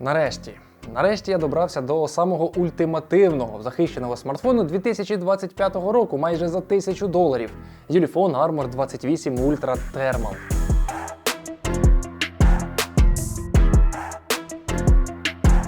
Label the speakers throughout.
Speaker 1: Нарешті. Нарешті я добрався до самого ультимативного захищеного смартфону 2025 року, майже за 1000 доларів. Юліфон Armor 28 Ultra Thermal.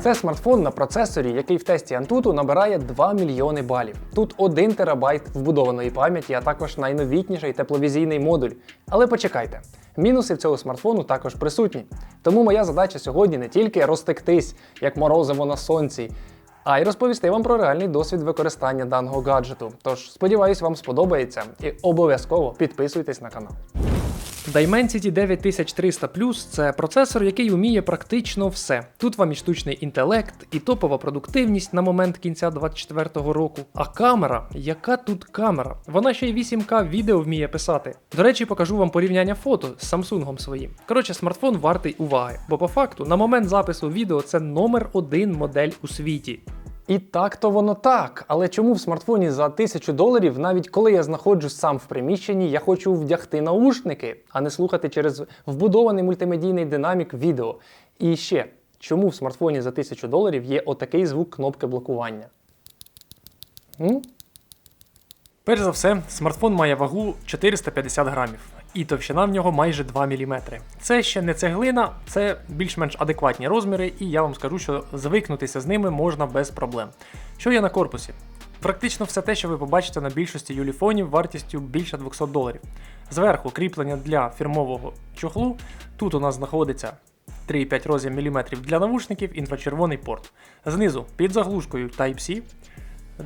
Speaker 1: Це смартфон на процесорі, який в тесті Antutu набирає 2 мільйони балів. Тут 1 терабайт вбудованої пам'яті, а також найновітніший тепловізійний модуль. Але почекайте, мінуси в цього смартфону також присутні. Тому моя задача сьогодні не тільки розтектись, як морозиво на сонці, а й розповісти вам про реальний досвід використання даного гаджету. Тож сподіваюсь, вам сподобається і обов'язково підписуйтесь на канал. Dimensity 9300 Plus – це процесор, який вміє практично все. Тут вам і штучний інтелект, і топова продуктивність на момент кінця 2024 року. А камера, яка тут камера? Вона ще й 8К відео вміє писати. До речі, покажу вам порівняння фото з Samsung своїм. Коротше, смартфон вартий уваги, бо по факту на момент запису відео це номер один модель у світі. І так то воно так. Але чому в смартфоні за 1000 доларів, навіть коли я знаходжусь сам в приміщенні, я хочу вдягти наушники, а не слухати через вбудований мультимедійний динамік відео? І ще, чому в смартфоні за 1000 доларів є отакий звук кнопки блокування? М? Перш за все, смартфон має вагу 450 грамів, і товщина в нього майже 2 мм. Це ще не цеглина, це більш-менш адекватні розміри, і я вам скажу, що звикнутися з ними можна без проблем. Що є на корпусі? Практично все те, що ви побачите на більшості юліфонів вартістю більше 200 доларів. Зверху кріплення для фірмового чохлу. Тут у нас знаходиться 3,5 розів міліметрів для навушників, інфрачервоний порт. Знизу під заглушкою Type-C,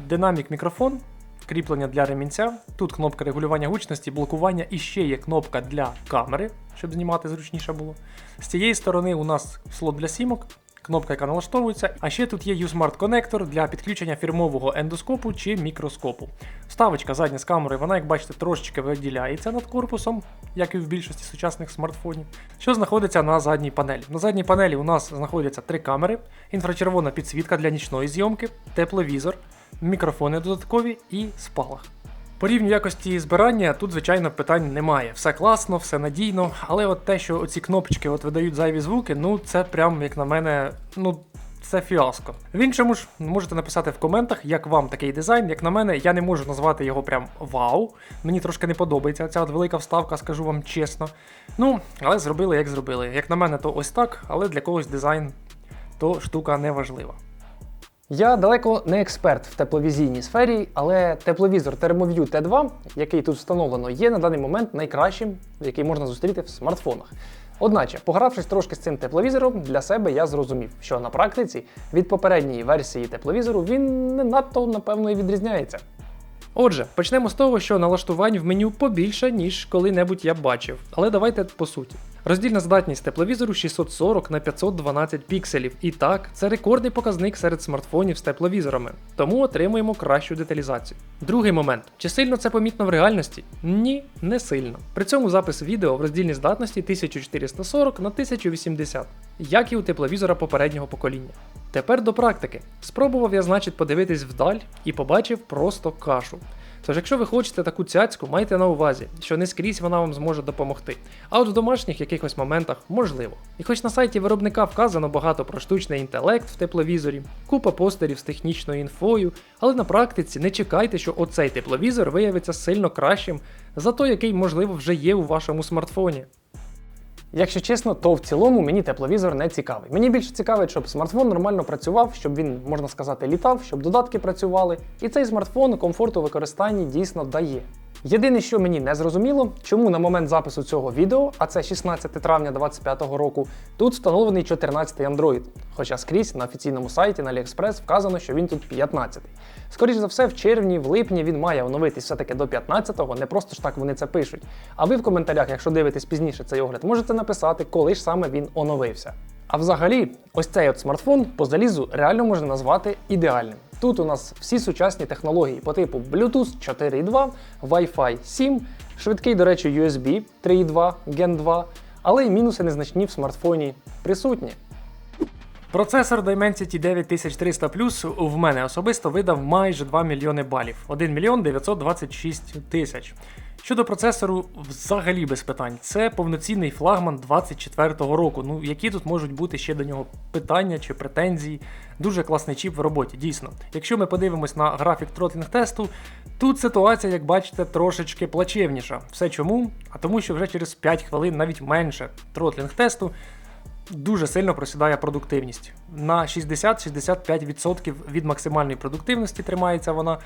Speaker 1: динамік мікрофон, кріплення для ремінця. Тут кнопка регулювання гучності, блокування і ще є кнопка для камери, щоб знімати зручніше було. З цієї сторони у нас слот для сімок. Кнопка, яка налаштовується, а ще тут є U-Smart коннектор для підключення фірмового ендоскопу чи мікроскопу. Вставочка задня з камерою, вона, як бачите, трошечки виділяється над корпусом, як і в більшості сучасних смартфонів. Що знаходиться на задній панелі? На задній панелі у нас знаходяться три камери, інфрачервона підсвітка для нічної зйомки, тепловізор, мікрофони додаткові і спалах. По рівню якості збирання тут, звичайно, питань немає. Все класно, все надійно, але от те, що оці кнопочки от видають зайві звуки, ну це прям, як на мене, ну. Це фіаско. В іншому ж можете написати в коментах, як вам такий дизайн. Як на мене, я не можу назвати його прям вау. Мені трошки не подобається ця от велика вставка, скажу вам чесно. Ну, але зробили, як зробили. Як на мене, то ось так, але для когось дизайн то штука не важлива. Я далеко не експерт в тепловізійній сфері, але тепловізор ThermoView T2, який тут встановлено, є на даний момент найкращим, який можна зустріти в смартфонах. Одначе, погравшись трошки з цим тепловізором, для себе я зрозумів, що на практиці від попередньої версії тепловізору він не надто, напевно, і відрізняється. Отже, почнемо з того, що налаштувань в меню побільше, ніж коли-небудь я бачив. Але давайте по суті. Роздільна здатність тепловізору 640 на 512 пікселів. І так, це рекордний показник серед смартфонів з тепловізорами, тому отримуємо кращу деталізацію. Другий момент: чи сильно це помітно в реальності? Ні, не сильно. При цьому запис відео в роздільній здатності 1440 на 1080, як і у тепловізора попереднього покоління. Тепер до практики. Спробував я, значить, подивитись вдаль і побачив просто кашу. Тож, якщо ви хочете таку цяцьку, майте на увазі, що не скрізь вона вам зможе допомогти. А от в домашніх якихось моментах можливо. І хоч на сайті виробника вказано багато про штучний інтелект в тепловізорі, купа постерів з технічною інфою, але на практиці не чекайте, що оцей тепловізор виявиться сильно кращим за той, який, можливо, вже є у вашому смартфоні. Якщо чесно, то в цілому мені тепловізор не цікавий. Мені більше цікавить, щоб смартфон нормально працював, щоб він, можна сказати, літав, щоб додатки працювали. І цей смартфон комфорту використання дійсно дає. Єдине, що мені не зрозуміло, чому на момент запису цього відео, а це 16 травня 2025 року, тут встановлений 14 Android. Хоча скрізь на офіційному сайті на AliExpress вказано, що він тут 15. Скоріше за все, в червні, в липні він має оновитись все-таки до 15-го, не просто ж так вони це пишуть. А ви в коментарях, якщо дивитесь пізніше цей огляд, можете написати, коли ж саме він оновився. А взагалі, ось цей от смартфон по залізу реально можна назвати ідеальним. Тут у нас всі сучасні технології по типу Bluetooth 4.2, Wi-Fi 7, швидкий, до речі, USB 3.2 Gen 2, але й мінуси незначні в смартфоні присутні. Процесор Dimensity 9300 Plus в мене особисто видав майже 2 мільйони балів 1 мільйон 926 тисяч. Щодо процесору, взагалі без питань. Це повноцінний флагман 24-го року. Ну, які тут можуть бути ще до нього питання чи претензії? Дуже класний чіп в роботі, дійсно. Якщо ми подивимось на графік тротлінг тесту, тут ситуація, як бачите, трошечки плачевніша. Все чому? А тому, що вже через 5 хвилин, навіть менше тротлінг тесту, дуже сильно просідає продуктивність. На 60-65% від максимальної продуктивності тримається вона.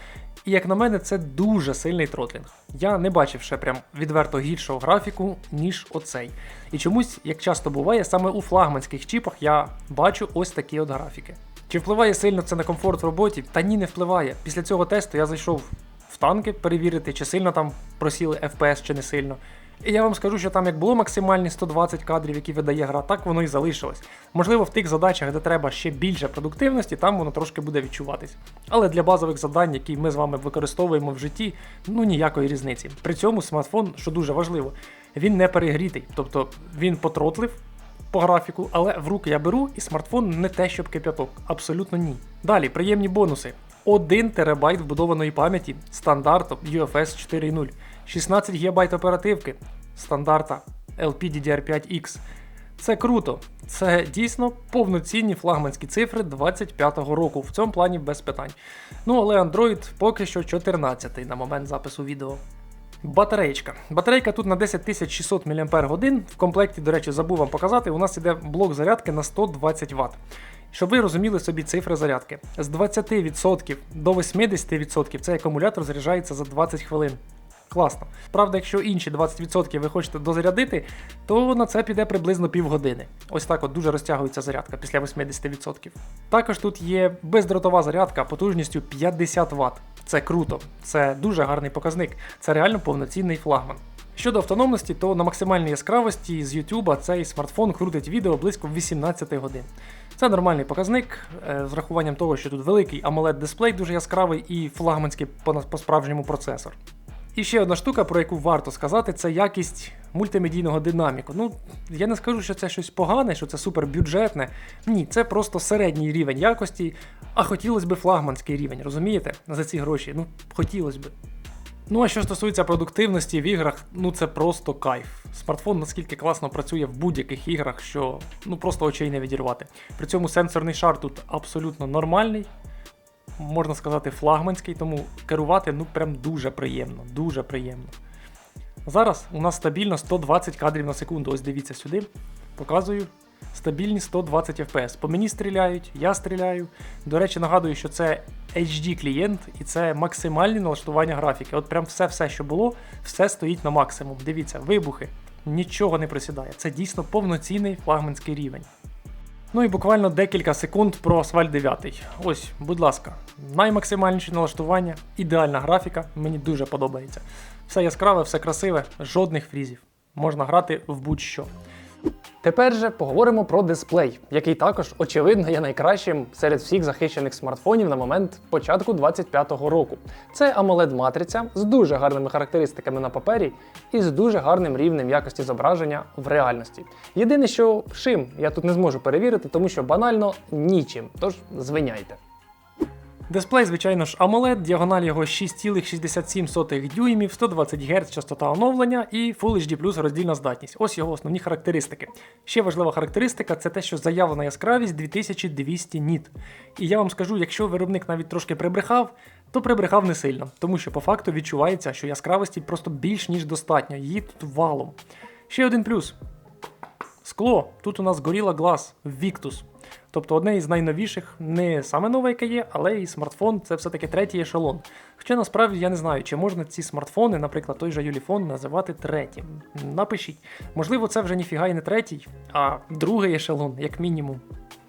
Speaker 1: І як на мене, це дуже сильний тротлінг. Я не бачив ще прям відверто гіршого графіку, ніж оцей. І чомусь, як часто буває, саме у флагманських чіпах я бачу ось такі от графіки. Чи впливає сильно це на комфорт в роботі? Та ні, не впливає. Після цього тесту я зайшов в танки перевірити, чи сильно там просіли FPS, чи не сильно. І я вам скажу, що там як було максимальні 120 кадрів, які видає гра, так воно і залишилось. Можливо, в тих задачах, де треба ще більше продуктивності, там воно трошки буде відчуватись. Але для базових завдань, які ми з вами використовуємо в житті, ну ніякої різниці. При цьому смартфон, що дуже важливо, він не перегрітий, тобто він потротлив по графіку, але в руки я беру і смартфон не те, щоб кип'яток. Абсолютно ні. Далі, приємні бонуси. 1 терабайт вбудованої пам'яті стандарту UFS 4.0, 16 ГБ оперативки стандарта LPDDR5X. Це круто. Це дійсно повноцінні флагманські цифри 25-го року. В цьому плані без питань. Ну але Android поки що 14-й на момент запису відео. Батареєчка. Батарейка тут на 10600 мАч. В комплекті, до речі, забув вам показати, у нас іде блок зарядки на 120 Вт. Щоб ви розуміли собі цифри зарядки. З 20% до 80% цей акумулятор заряджається за 20 хвилин. Класно. Правда, якщо інші 20% ви хочете дозарядити, то на це піде приблизно півгодини. Ось так от дуже розтягується зарядка після 80%. Також тут є бездротова зарядка потужністю 50 Вт. Це круто, це дуже гарний показник, це реально повноцінний флагман. Щодо автономності, то на максимальній яскравості з YouTube цей смартфон крутить відео близько 18 годин. Це нормальний показник, е, з рахуванням того, що тут великий amoled дисплей дуже яскравий і флагманський по-справжньому процесор. І ще одна штука, про яку варто сказати, це якість мультимедійного динаміку. Ну, я не скажу, що це щось погане, що це супербюджетне. Ні, це просто середній рівень якості, а хотілося б флагманський рівень, розумієте? За ці гроші. Ну, хотілося б. Ну а що стосується продуктивності в іграх, ну це просто кайф. Смартфон наскільки класно працює в будь-яких іграх, що ну просто очей не відірвати. При цьому сенсорний шар тут абсолютно нормальний, можна сказати, флагманський, тому керувати ну прям дуже приємно, дуже приємно. Зараз у нас стабільно 120 кадрів на секунду. Ось дивіться сюди. Показую. Стабільні 120 FPS. По мені стріляють, я стріляю. До речі, нагадую, що це HD клієнт і це максимальні налаштування графіки. От прям все-все, що було, все стоїть на максимум. Дивіться, вибухи, нічого не присідає. Це дійсно повноцінний флагманський рівень. Ну і буквально декілька секунд про асфальт 9. Ось, будь ласка, наймаксимальніші налаштування, ідеальна графіка, мені дуже подобається. Все яскраве, все красиве, жодних фрізів. Можна грати в будь-що. Тепер же поговоримо про дисплей, який також, очевидно, є найкращим серед всіх захищених смартфонів на момент початку 2025 року. Це amoled матриця з дуже гарними характеристиками на папері і з дуже гарним рівнем якості зображення в реальності. Єдине, що шим я тут не зможу перевірити, тому що банально нічим, тож звиняйте. Дисплей, звичайно ж, AMOLED, діагональ його 6,67 дюймів, 120 Гц частота оновлення і Full HD роздільна здатність. Ось його основні характеристики. Ще важлива характеристика це те, що заявлена яскравість 2200 ніт. І я вам скажу, якщо виробник навіть трошки прибрехав, то прибрехав не сильно, тому що по факту відчувається, що яскравості просто більш ніж достатньо, її тут валом. Ще один плюс. Скло. Тут у нас Gorilla Glass Victus. Тобто одне із найновіших, не саме нове, яке є, але і смартфон це все-таки третій ешелон. Хоча насправді я не знаю, чи можна ці смартфони, наприклад, той же Юліфон, називати третім. Напишіть. Можливо, це вже ніфіга і не третій, а другий ешелон, як мінімум.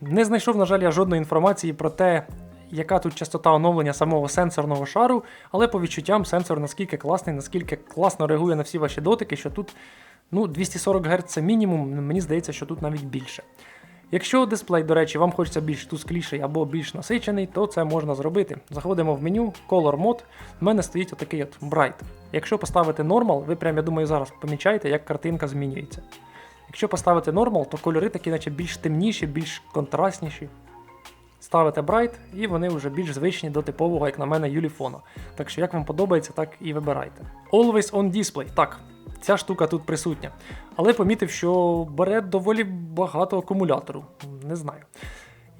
Speaker 1: Не знайшов, на жаль, я жодної інформації про те, яка тут частота оновлення самого сенсорного шару, але по відчуттям сенсор наскільки класний, наскільки класно реагує на всі ваші дотики, що тут ну, 240 Гц це мінімум, мені здається, що тут навіть більше. Якщо дисплей, до речі, вам хочеться більш тускліший або більш насичений, то це можна зробити. Заходимо в меню Color Mode, в мене стоїть отакий от Bright. Якщо поставити Normal, ви прям, я думаю, зараз помічаєте, як картинка змінюється.
Speaker 2: Якщо поставити нормал, то кольори такі, наче більш темніші, більш контрастніші. Ставите Bright, і вони вже більш звичні до типового, як на мене, юліфона. Так що як вам подобається, так і вибирайте. Always on display. Так, ця штука тут присутня. Але помітив, що бере доволі багато акумулятору. Не знаю.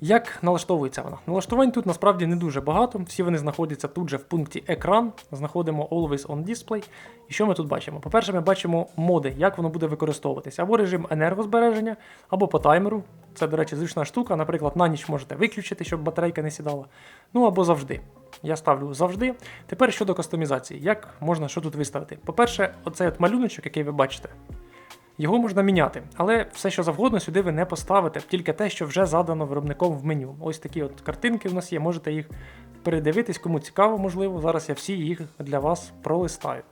Speaker 2: Як налаштовується вона? Налаштувань тут насправді не дуже багато. Всі вони знаходяться тут же в пункті екран. Знаходимо Always on Display. І що ми тут бачимо? По-перше, ми бачимо моди, як воно буде використовуватися. Або режим енергозбереження, або по таймеру. Це, до речі, зручна штука. Наприклад, на ніч можете виключити, щоб батарейка не сідала. Ну або завжди. Я ставлю завжди. Тепер щодо кастомізації, як можна що тут виставити? По-перше, оцей от малюночок, який ви бачите. Його можна міняти, але все, що завгодно, сюди ви не поставите, тільки те, що вже задано виробником в меню. Ось такі от картинки в нас є, можете їх передивитись, кому цікаво, можливо. Зараз я всі їх для вас пролистаю.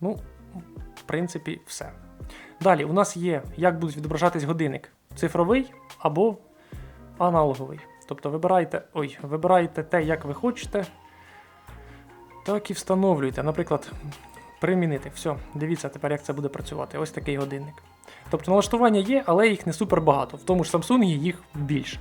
Speaker 2: Ну, в принципі, все. Далі, у нас є, як будуть відображатись годинник: цифровий або аналоговий. Тобто вибирайте, ой, вибирайте те, як ви хочете, так і встановлюйте. Наприклад, примінити. Все, дивіться тепер, як це буде працювати. Ось такий годинник. Тобто налаштування є, але їх не супер багато. В тому ж Samsung їх більше.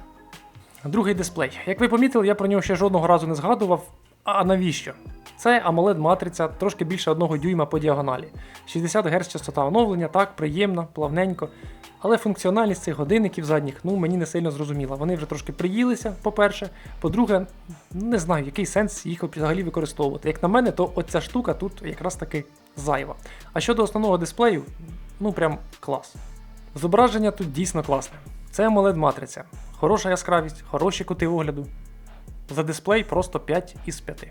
Speaker 2: Другий дисплей. Як ви помітили, я про нього ще жодного разу не згадував. А навіщо? Це amoled матриця трошки більше одного дюйма по діагоналі. 60 Гц частота оновлення, так, приємно, плавненько. Але функціональність цих годинників задніх ну, мені не сильно зрозуміла. Вони вже трошки приїлися, по-перше. По-друге, не знаю, який сенс їх взагалі використовувати. Як на мене, то оця штука тут якраз таки зайва. А щодо основного дисплею, ну прям клас. Зображення тут дійсно класне. Це amoled матриця. Хороша яскравість, хороші кути огляду. За дисплей просто 5 із 5.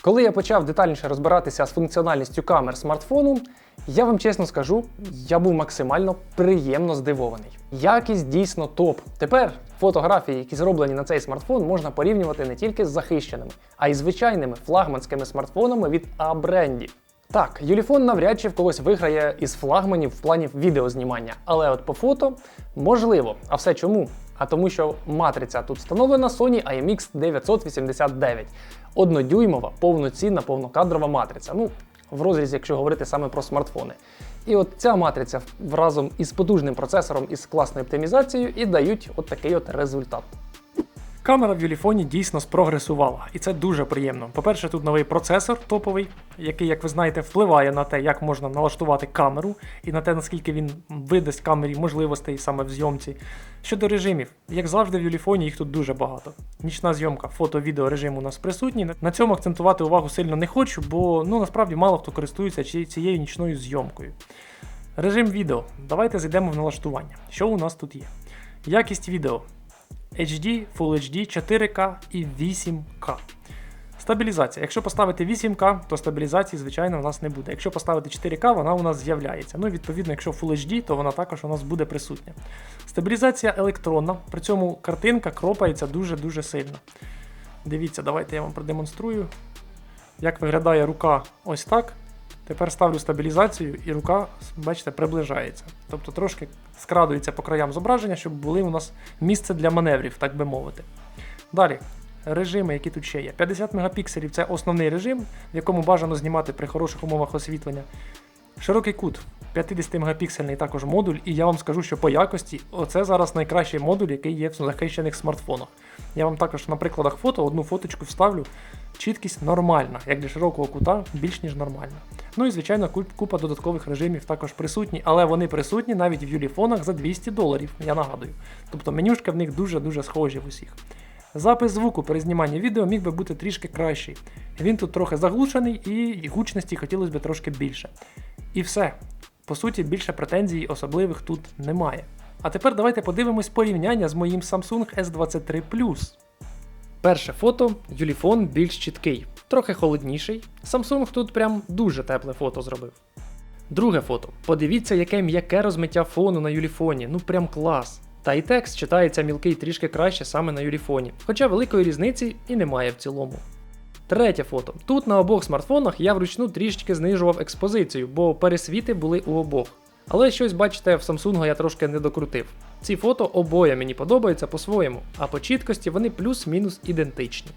Speaker 1: Коли я почав детальніше розбиратися з функціональністю камер смартфону, я вам чесно скажу, я був максимально приємно здивований. Якість дійсно топ. Тепер фотографії, які зроблені на цей смартфон, можна порівнювати не тільки з захищеними, а й звичайними флагманськими смартфонами від А-брендів. Так, Юліфон навряд чи в когось виграє із флагманів в плані відеознімання, але от по фото можливо. А все чому? А тому, що матриця тут встановлена Sony IMX 989, однодюймова, повноцінна, повнокадрова матриця. Ну, в розрізі, якщо говорити саме про смартфони. І от ця матриця разом із потужним процесором із класною оптимізацією і дають от такий от результат.
Speaker 2: Камера в Юліфоні дійсно спрогресувала, і це дуже приємно. По-перше, тут новий процесор топовий, який, як ви знаєте, впливає на те, як можна налаштувати камеру, і на те, наскільки він видасть камері можливостей саме в зйомці. Щодо режимів, як завжди, в Юліфоні їх тут дуже багато. Нічна зйомка, фото-відео режим у нас присутній. На цьому акцентувати увагу сильно не хочу, бо ну насправді мало хто користується цією нічною зйомкою. Режим відео. Давайте зайдемо в налаштування. Що у нас тут є? Якість відео. HD, Full HD, 4К і 8К. Стабілізація. Якщо поставити 8К, то стабілізації, звичайно, у нас не буде. Якщо поставити 4К, вона у нас з'являється. Ну, відповідно, якщо Full HD, то вона також у нас буде присутня. Стабілізація електронна, при цьому картинка кропається дуже-дуже сильно. Дивіться, давайте я вам продемонструю, як виглядає рука ось так. Тепер ставлю стабілізацію, і рука, бачите, приближається. Тобто трошки скрадується по краям зображення, щоб були у нас місце для маневрів, так би мовити. Далі, режими, які тут ще є. 50 мегапікселів це основний режим, в якому бажано знімати при хороших умовах освітлення. Широкий кут, 50 мегапіксельний також модуль, і я вам скажу, що по якості оце зараз найкращий модуль, який є в захищених смартфонах. Я вам також на прикладах фото одну фоточку вставлю. Чіткість нормальна, як для широкого кута, більш ніж нормальна. Ну і звичайно, купа додаткових режимів також присутні, але вони присутні навіть в юліфонах за 200 доларів, я нагадую. Тобто менюшки в них дуже-дуже схожі в усіх. Запис звуку при зніманні відео міг би бути трішки кращий. Він тут трохи заглушений і гучності хотілося б трошки більше. І все. По суті, більше претензій особливих тут немає. А тепер давайте подивимось порівняння з моїм Samsung S23 Plus. Перше фото Юліфон більш чіткий, трохи холодніший. Samsung тут прям дуже тепле фото зробив. Друге фото. Подивіться, яке м'яке розмиття фону на Юліфоні, ну прям клас. Та й текст читається мілкий трішки краще саме на Юліфоні, хоча великої різниці і немає в цілому. Третє фото. Тут на обох смартфонах я вручну трішечки знижував експозицію, бо пересвіти були у обох. Але щось, бачите, в Samsung я трошки не докрутив. Ці фото обоє мені подобаються по-своєму, а по чіткості вони плюс-мінус ідентичні.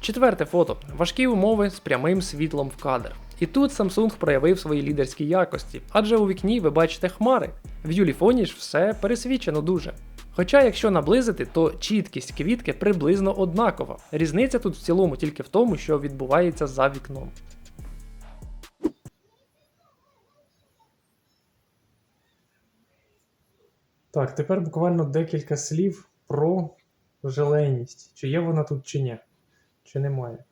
Speaker 2: Четверте фото. Важкі умови з прямим світлом в кадр. І тут Samsung проявив свої лідерські якості, адже у вікні ви бачите хмари. В Юліфоні ж все пересвічено дуже. Хоча, якщо наблизити, то чіткість квітки приблизно однакова. Різниця тут в цілому тільки в тому, що відбувається за вікном. Так, тепер буквально декілька слів про желейність. Чи є вона тут, чи ні, чи немає.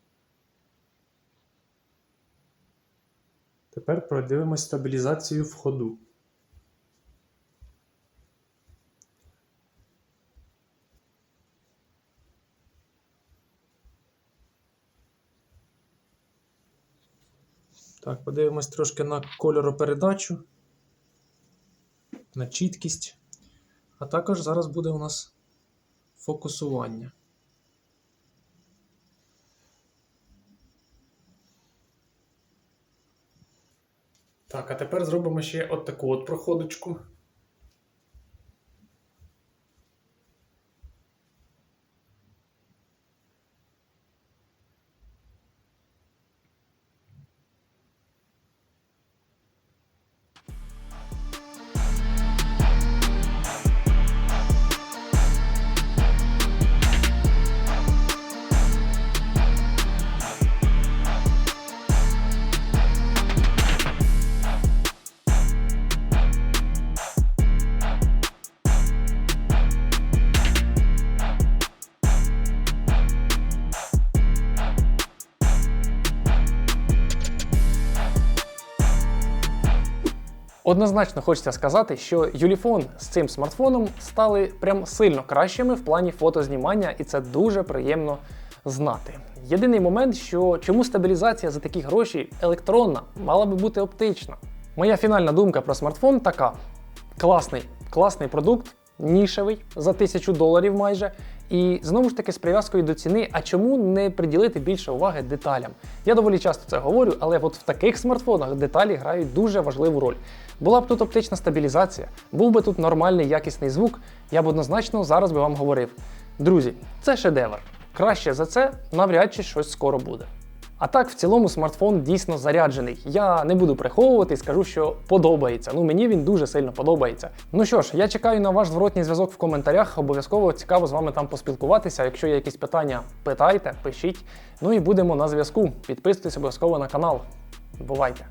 Speaker 2: Тепер продивимось стабілізацію в ходу. Так, подивимось трошки на кольоропередачу, на чіткість. А також зараз буде у нас фокусування. Так, а тепер зробимо ще от таку от проходочку.
Speaker 1: Однозначно хочеться сказати, що Юліфон з цим смартфоном стали прям сильно кращими в плані фотознімання, і це дуже приємно знати. Єдиний момент, що чому стабілізація за такі гроші електронна, мала би бути оптична. Моя фінальна думка про смартфон така: класний, класний продукт, нішевий за тисячу доларів майже. І знову ж таки з прив'язкою до ціни, а чому не приділити більше уваги деталям? Я доволі часто це говорю, але от в таких смартфонах деталі грають дуже важливу роль. Була б тут оптична стабілізація, був би тут нормальний якісний звук, я б однозначно зараз би вам говорив. Друзі, це шедевр. Краще за це навряд чи щось скоро буде. А так, в цілому смартфон дійсно заряджений. Я не буду приховувати, скажу, що подобається. Ну мені він дуже сильно подобається. Ну що ж, я чекаю на ваш зворотній зв'язок в коментарях. Обов'язково цікаво з вами там поспілкуватися. Якщо є якісь питання, питайте, пишіть. Ну і будемо на зв'язку. Підписуйтесь обов'язково на канал. Бувайте!